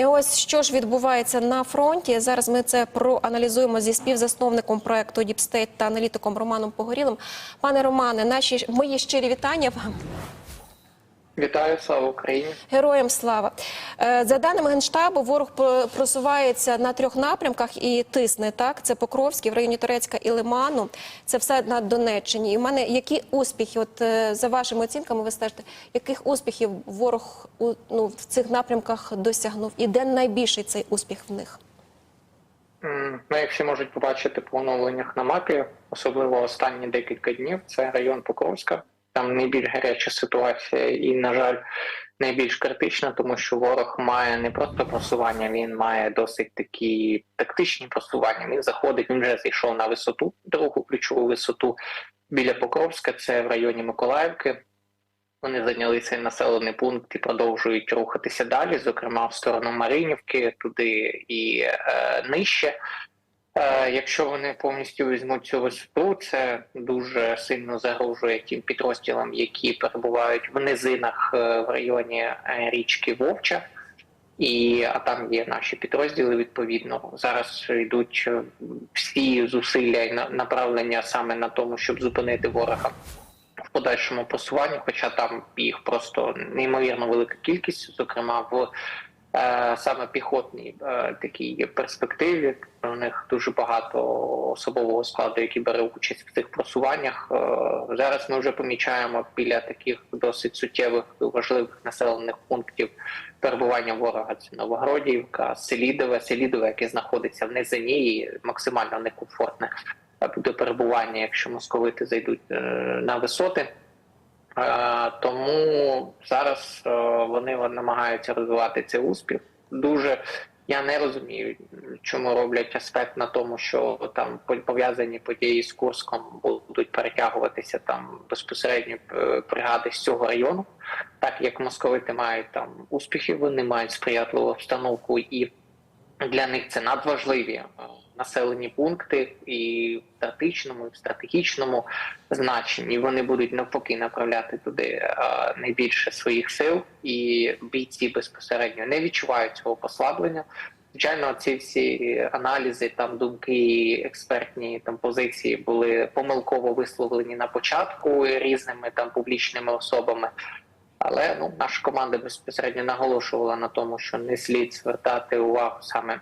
І ось що ж відбувається на фронті. Зараз ми це проаналізуємо зі співзасновником проекту Діпстейт та аналітиком Романом Погорілим. Пане Романе, наші мої щирі вітання вам. Вітаю, слава Україні! Героям слава Е, за даними генштабу, ворог просувається на трьох напрямках і тисне. Так, це Покровський в районі Турецька і Лиману. Це все на Донеччині. І в мене які успіхи? От е, за вашими оцінками, ви стежите, яких успіхів ворог у ну в цих напрямках досягнув? І де найбільший цей успіх в них? Ну, як всі можуть побачити по оновленнях на мапі, особливо останні декілька днів, це район Покровська. Там найбільш гаряча ситуація і, на жаль, найбільш критична, тому що ворог має не просто просування, він має досить такі тактичні просування. Він заходить, він вже зійшов на висоту, другу ключову висоту біля Покровська, це в районі Миколаївки. Вони зайняли цей населений пункт і продовжують рухатися далі, зокрема в сторону Маринівки, туди і е, нижче. Е, якщо вони повністю візьмуть цю висоту, це дуже сильно загрожує тим підрозділам, які перебувають в низинах е, в районі е, річки Вовча. І а там є наші підрозділи. Відповідно, зараз йдуть всі зусилля і направлення саме на тому, щоб зупинити ворога в подальшому просуванні, хоча там їх просто неймовірно велика кількість, зокрема в саме піхотній е, такій перспективі. У них дуже багато особового складу, який бере участь в цих просуваннях. Е, зараз ми вже помічаємо біля таких досить суттєвих важливих населених пунктів перебування ворога. Це Новогродівка, Селідове, Селідове, яке знаходиться в низині і максимально некомфортне буде перебування, якщо московити зайдуть е, на висоти. Е, Тому зараз е, вони намагаються розвивати цей успіх. Дуже я не розумію, чому роблять аспект на тому, що там пов'язані події з Курском будуть перетягуватися там безпосередньо е, бригади з цього району. Так як московити мають там успіхи, вони мають сприятливу обстановку, і для них це надважливі населені пункти і в тактичному, і в стратегічному значенні. Вони будуть навпаки направляти туди е, найбільше своїх сил, і бійці безпосередньо не відчувають цього послаблення. Звичайно, ці всі аналізи, там думки, експертні там позиції були помилково висловлені на початку різними там публічними особами. Але ну наша команда безпосередньо наголошувала на тому, що не слід звертати увагу саме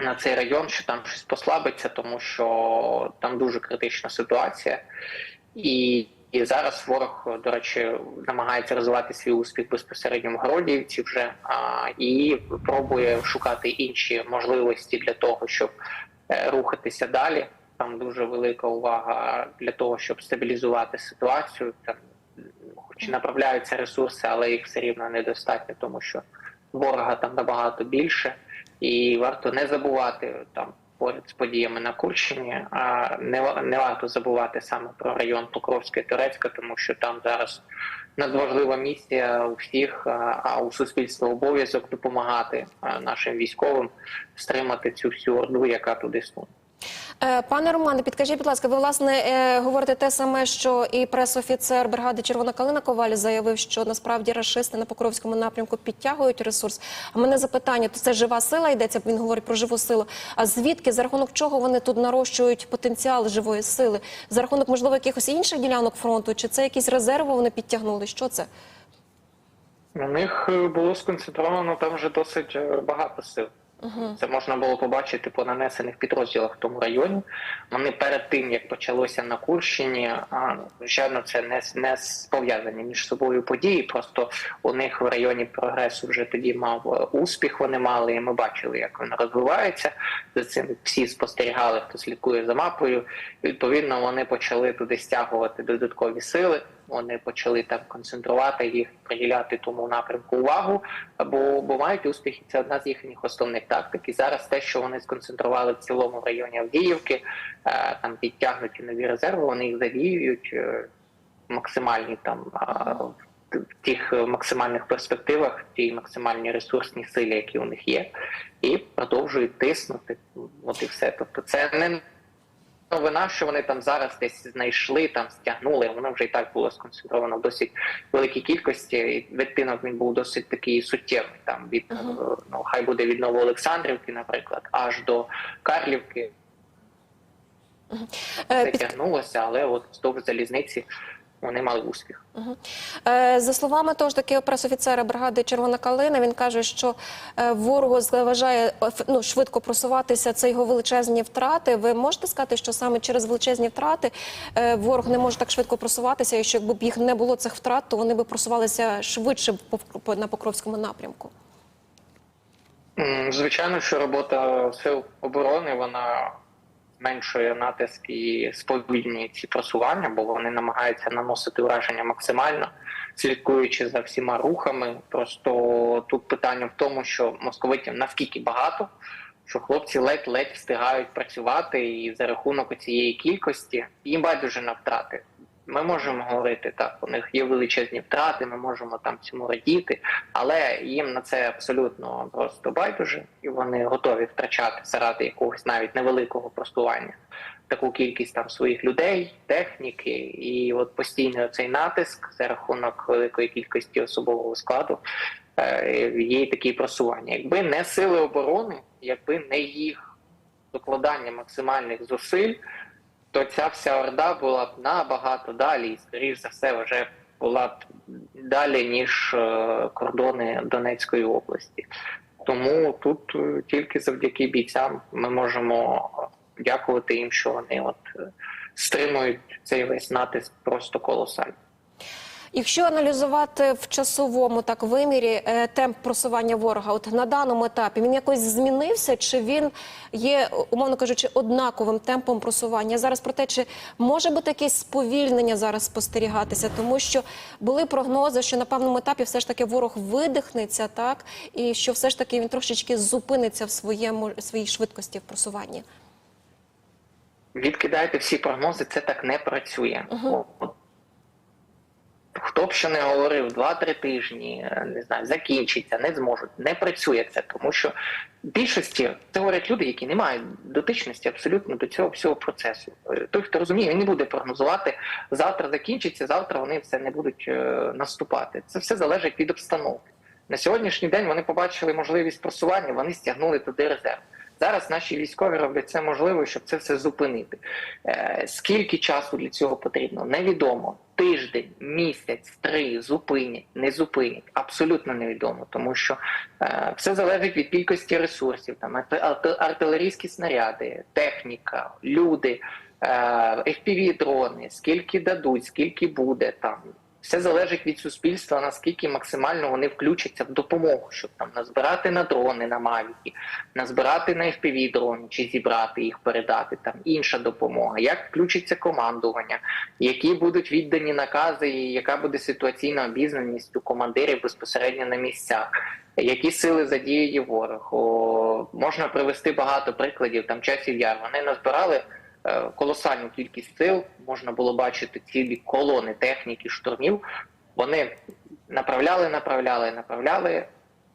на цей район, що там щось послабиться, тому що там дуже критична ситуація, і, і зараз ворог, до речі, намагається розвивати свій успіх безпосередньо в Городіївці вже а, і пробує шукати інші можливості для того, щоб е, рухатися далі. Там дуже велика увага для того, щоб стабілізувати ситуацію. Там хоч направляються ресурси, але їх все рівно недостатньо, тому що ворога там набагато більше, і варто не забувати там поряд з подіями на Курщині. А не, не варто забувати саме про район Покровська і Турецька, тому що там зараз надважлива місія у всіх, а у суспільства обов'язок допомагати нашим військовим стримати цю всю орду, яка туди суне. Е, Пане Романе, підкажіть, будь ласка, ви власне е, говорите те саме, що і пресофіцер бригади Червона Калина Коваль заявив, що насправді рашисти на Покровському напрямку підтягують ресурс. А мене запитання: то це жива сила йдеться? Він говорить про живу силу. А звідки за рахунок чого вони тут нарощують потенціал живої сили? За рахунок можливо якихось інших ділянок фронту? Чи це якісь резерви вони підтягнули? Що це? У них е, було сконцентровано там вже досить багато сил. Це можна було побачити по нанесених підрозділах в тому районі. Вони перед тим як почалося на Курщині, а звичайно, це не, не пов'язані між собою події. Просто у них в районі прогресу вже тоді мав е, успіх. Вони мали, і ми бачили, як він розвивається. За цим всі спостерігали, хто слідкує за мапою. Відповідно, вони почали туди стягувати додаткові сили. Вони почали там концентрувати їх, приділяти тому напрямку увагу, бо, мають успіхи. Це одна з їхніх основних тактик. І зараз те, що вони сконцентрували в цілому в районі Авдіївки, е, там підтягнуті нові резерви, вони їх задіюють е, максимальні там в тих максимальних перспективах, в тій максимальній ресурсній силі, які у них є, і продовжують тиснути. От і все. Тобто, це не новина, що вони там зараз десь знайшли, там стягнули. Воно вже і так було сконцентровано в досить великій кількості. І відтинок він був досить такий суттєвий. Там від е, ну хай буде від Новоолександрівки, наприклад, аж до Карлівки. Е, Це під- тягнулося, але от вздовж залізниці вони мали успіх. Е, За словами того ж таки пресофіцера бригади Червона калина, він каже, що е, ворогу заважає ну, швидко просуватися. Це його величезні втрати. Ви можете сказати, що саме через величезні втрати е, ворог не може так швидко просуватися, і що якби б їх не було цих втрат, то вони би просувалися швидше по- на Покровському напрямку. Звичайно, що робота сил оборони вона зменшує натиск і сповільнює ці просування, бо вони намагаються наносити враження максимально, слідкуючи за всіма рухами. Просто тут питання в тому, що московитів наскільки багато, що хлопці ледь-ледь встигають працювати, і за рахунок цієї кількості їм байдуже на втрати. Ми можемо говорити так, у них є величезні втрати, ми можемо там цьому радіти, але їм на це абсолютно просто байдуже, і вони готові втрачати заради якогось навіть невеликого просування таку кількість там своїх людей, техніки, і от постійний цей натиск за рахунок великої кількості особового складу е, є такі просування. Якби не сили оборони, якби не їх докладання максимальних зусиль, то ця вся орда була б набагато далі, і скоріш за все, вже була б далі ніж е, кордони Донецької області. Тому тут е, тільки завдяки бійцям ми можемо дякувати їм, що вони от е, стримують цей весь натиск просто колосально. Якщо аналізувати в часовому так вимірі е, темп просування ворога, от на даному етапі він якось змінився, чи він є, умовно кажучи, однаковим темпом просування? Зараз про те, чи може бути якесь сповільнення зараз спостерігатися, тому що були прогнози, що на певному етапі все ж таки ворог видихнеться, так і що все ж таки він трошечки зупиниться в своєму своїй швидкості в просуванні. Відкидайте всі прогнози, це так не працює. От Хто б що не говорив, 2-3 тижні, е, не знаю, закінчиться, не зможуть. Не працює це, тому що в більшості це говорять люди, які не мають дотичності абсолютно до цього всього процесу. Е, Той, хто розуміє, він не буде прогнозувати, завтра закінчиться, завтра вони все не будуть е, наступати. Це все залежить від обстановки. На сьогоднішній день вони побачили можливість просування, вони стягнули туди резерв. Зараз наші військові роблять це можливо, щоб це все зупинити. Е, скільки часу для цього потрібно? Невідомо. Тиждень, місяць, три зупинять, не зупинять. Абсолютно невідомо, тому що е, все залежить від кількості ресурсів, там арт- арт- артилерійські снаряди, техніка, люди, е, fpv дрони, скільки дадуть, скільки буде там. Все залежить від суспільства, наскільки максимально вони включаться в допомогу, щоб там назбирати на дрони, на мавіки, назбирати на fpv дрони чи зібрати їх, передати там інша допомога, як включиться командування, які будуть віддані накази, і яка буде ситуаційна обізнаність у командирів безпосередньо на місцях. Які сили задіює ворог? О, можна привести багато прикладів. Там часів яр. Вони назбирали колосальну кількість сил. Можна було бачити цілі колони техніки, штурмів. Вони направляли, направляли, направляли.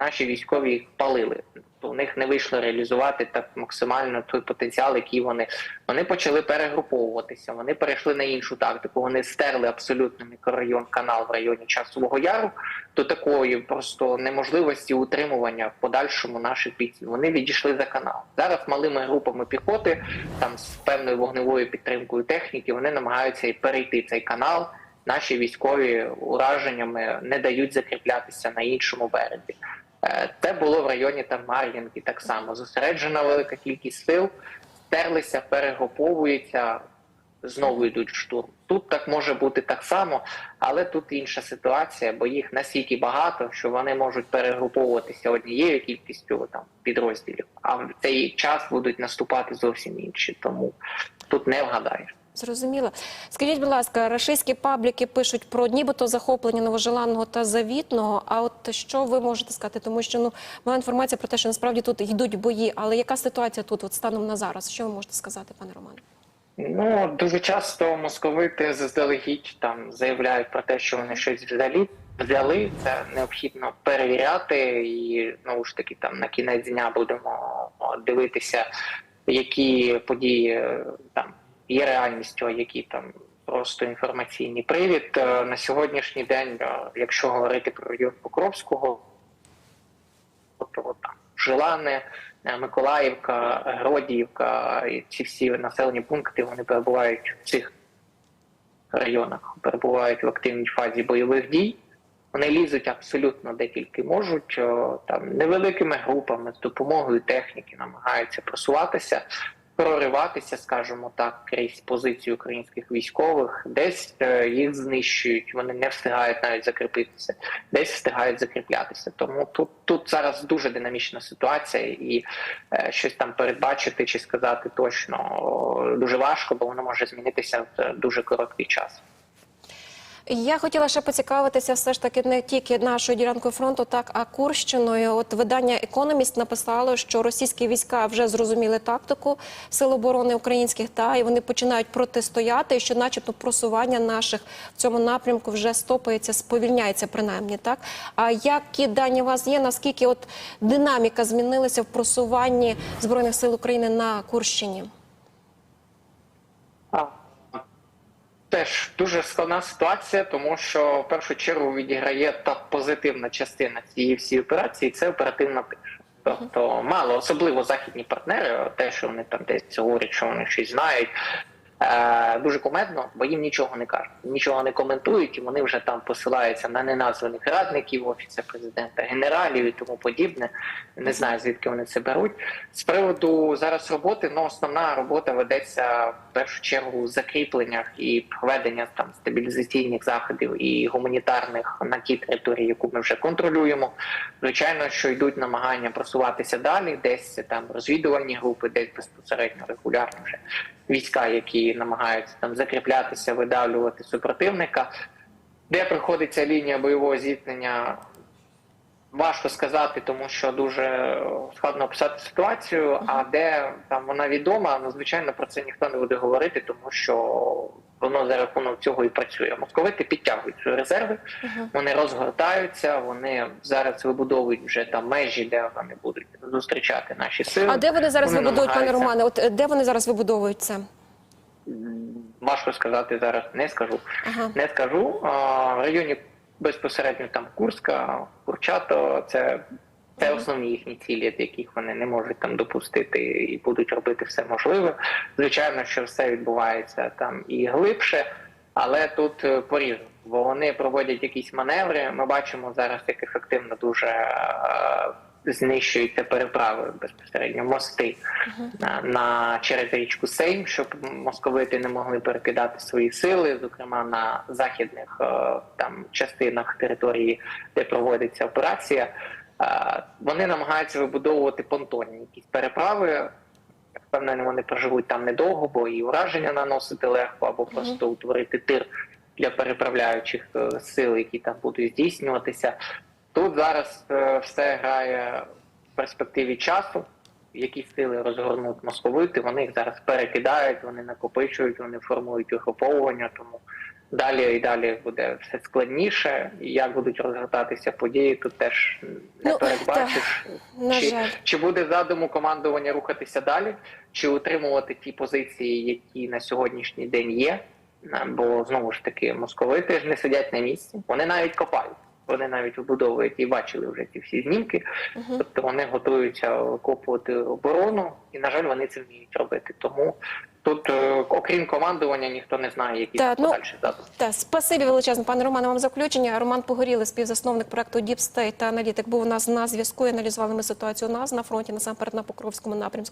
Наші військові їх палили. То в них не вийшло реалізувати так максимально той потенціал, який вони вони почали перегруповуватися. Вони перейшли на іншу тактику. Вони стерли абсолютно мікрорайон канал в районі часового яру до такої просто неможливості утримування в подальшому наших бійців. Вони відійшли за канал. Зараз малими групами піхоти, там з певною вогневою підтримкою техніки, вони намагаються і перейти цей канал. Наші військові ураженнями не дають закріплятися на іншому березі. Е, Це було в районі там Мар'їнки так само. Зосереджена велика кількість сил, стерлися, перегруповуються, знову йдуть в штурм. Тут так може бути так само, але тут інша ситуація, бо їх настільки багато, що вони можуть перегруповуватися однією кількістю там підрозділів, а в цей час будуть наступати зовсім інші. Тому тут не вгадаєш. Зрозуміло. Скажіть, будь ласка, рашистські пабліки пишуть про нібито захоплення новожеланного та завітного. А от що ви можете сказати? Тому що ну має інформація про те, що насправді тут йдуть бої. Але яка ситуація тут, от станом на зараз? Що ви можете сказати, пане Романе? Ну дуже часто московити заздалегідь там заявляють про те, що вони щось взяли. Взяли це необхідно перевіряти, і знову ж таки там на кінець дня будемо дивитися, які події е, там є реальністю, а які там просто інформаційний привід. Е, На сьогоднішній день, е, якщо говорити про район Покровського, то от там Жилане, е, Миколаївка, Гродіївка, і ці всі населені пункти вони перебувають в цих районах, перебувають в активній фазі бойових дій. Вони лізуть абсолютно де тільки можуть, там невеликими групами з допомогою техніки намагаються просуватися, прориватися, скажімо так, крізь позиції українських військових. Десь е, їх знищують, вони не встигають навіть закріпитися, десь встигають закріплятися. Тому тут, тут зараз дуже динамічна ситуація, і е, щось там передбачити чи сказати точно дуже важко, бо воно може змінитися в е, дуже короткий час. Я хотіла ще поцікавитися все ж таки не тільки нашою ділянкою фронту, так а Курщиною. От видання Економіст написало, що російські війська вже зрозуміли тактику сил оборони українських, та і вони починають протистояти, що, начебто, просування наших в цьому напрямку вже стопається, сповільняється принаймні. Так а які дані у вас є? Наскільки от динаміка змінилася в просуванні збройних сил України на Курщині? Теж дуже складна ситуація, тому що в першу чергу відіграє та позитивна частина цієї всієї операції це оперативна тиша. Тобто мало, особливо західні партнери, те, що вони там десь говорять, що вони щось знають. Е, дуже комедно, бо їм нічого не кажуть, нічого не коментують, і вони вже там посилаються на неназваних радників офісу президента, генералів і тому подібне. Не знаю звідки вони це беруть. З приводу зараз роботи, ну основна робота ведеться в першу чергу в закріпленнях і проведення там стабілізаційних заходів і гуманітарних на тій території, яку ми вже контролюємо. Звичайно, що йдуть намагання просуватися далі, десь там розвідувальні групи, десь безпосередньо регулярно вже війська, які намагаються там закріплятися, видавлювати супротивника. Де приходиться лінія бойового зіткнення, важко сказати, тому що дуже складно описати ситуацію. А де там вона відома, ну звичайно про це ніхто не буде говорити, тому що воно за рахунок цього і працює. Московити підтягують свої резерви, вони розгортаються, вони зараз вибудовують вже там межі, де вони будуть зустрічати наші сили. А де вони зараз Вони вибудовують, пане. Романе? От е, де вони зараз вибудовують це? Важко сказати зараз, не скажу. Ага. Не скажу. А, В районі безпосередньо там Курська, Курчато, це, це основні їхні цілі, яких вони не можуть там допустити і будуть робити все можливе. Звичайно, що все відбувається там і глибше, але тут е, по-різному. Бо вони проводять якісь маневри. Ми бачимо зараз, як ефективно дуже е, знищуються переправи безпосередньо мости на, на через річку Сейм, щоб московити не могли перекидати свої сили, зокрема на західних е, там частинах території, де проводиться операція. Е, Вони намагаються вибудовувати понтонні якісь переправи. Впевнений, вони проживуть там недовго, бо і ураження наносити легко, або просто утворити тир для переправляючих е, сил, які там будуть здійснюватися. Тут зараз е, все грає в перспективі часу. Які сили розгорнуть московити, вони їх зараз перекидають, вони накопичують, вони формують угруповування, тому далі і далі буде все складніше. І як будуть розгортатися події, тут теж не Ну, передбачиш. На Чи, чи буде задуму командування рухатися далі, чи утримувати ті позиції, які на сьогоднішній день є? Бо знову ж таки московити ж не сидять на місці, вони навіть копають. Вони навіть вибудовують і бачили вже ці всі знімки. Тобто вони готуються викопувати оборону, і на жаль, вони це вміють робити. Тому тут, е, окрім командування, ніхто не знає, які Так, ну, подальші задуми. Так, спасибі величезне, пане Романе, вам за включення. Роман Погорілий, співзасновник проекту State та аналітик, був у нас на зв'язку. і Аналізували ми ситуацію у нас на фронті, насамперед на Покровському напрямку.